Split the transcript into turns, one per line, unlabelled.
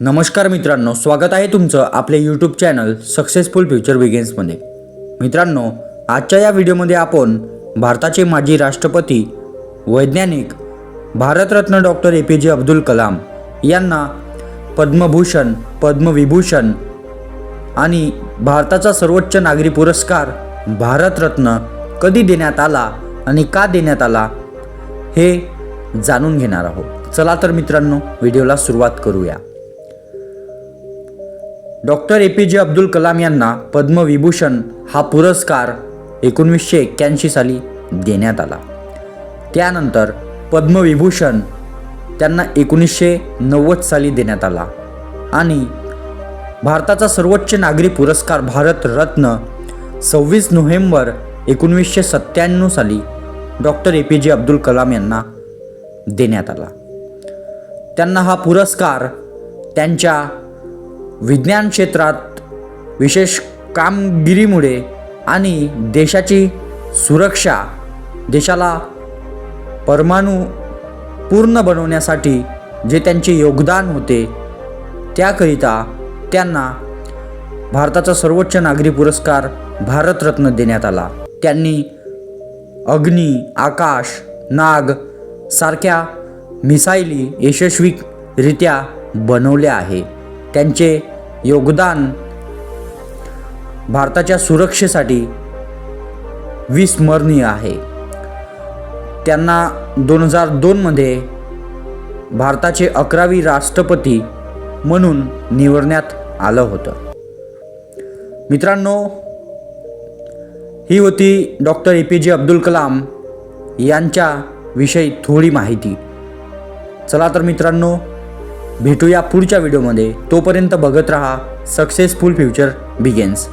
नमस्कार मित्रांनो स्वागत आहे तुमचं आपले यूट्यूब चॅनल सक्सेसफुल फ्युचर बिगेन्समध्ये मित्रांनो आजच्या या व्हिडिओमध्ये आपण भारताचे माजी राष्ट्रपती वैज्ञानिक भारतरत्न डॉक्टर ए पी जे अब्दुल कलाम यांना पद्मभूषण पद्मविभूषण आणि भारताचा सर्वोच्च नागरी पुरस्कार भारतरत्न कधी देण्यात आला आणि का देण्यात आला हे जाणून घेणार आहोत. चला तर मित्रांनो व्हिडिओला सुरुवात करूया. डॉक्टर ए पी जे अब्दुल कलाम यांना पद्मविभूषण हा पुरस्कार एकोणवीसशे एक्क्याऐंशी साली देण्यात आला. त्यानंतर पद्मविभूषण त्यांना एकोणीसशे नव्वद साली देण्यात आला आणि भारताचा सर्वोच्च नागरी पुरस्कार भारतरत्न सव्वीस नोव्हेंबर एकोणवीसशे सत्त्याण्णव साली डॉक्टर ए पी जे अब्दुल कलाम यांना देण्यात आला. त्यांना हा पुरस्कार त्यांच्या विज्ञान क्षेत्रात विशेष कामगिरीमुळे आणि देशाची सुरक्षा देशाला परमाणू पूर्ण बनवण्यासाठी जे त्यांचे योगदान होते त्याकरिता त्यांना भारताचा सर्वोच्च नागरी पुरस्कार भारतरत्न देण्यात आला. त्यांनी अग्नी आकाश नाग सारख्या मिसाईली यशस्वीरित्या बनवल्या आहे. त्यांचे योगदान भारताच्या सुरक्षेसाठी विस्मरणीय आहे. त्यांना दोन हजार दोनमध्ये भारताचे अकरावी राष्ट्रपती म्हणून निवडण्यात आलं होतं. मित्रांनो ही होती डॉक्टर ए पी जे अब्दुल कलाम यांच्याविषयी थोडी माहिती. चला तर मित्रांनो भेटूया पुढच्या व्हिडिओमध्ये. तोपर्यंत बघत राहा. Successful future begins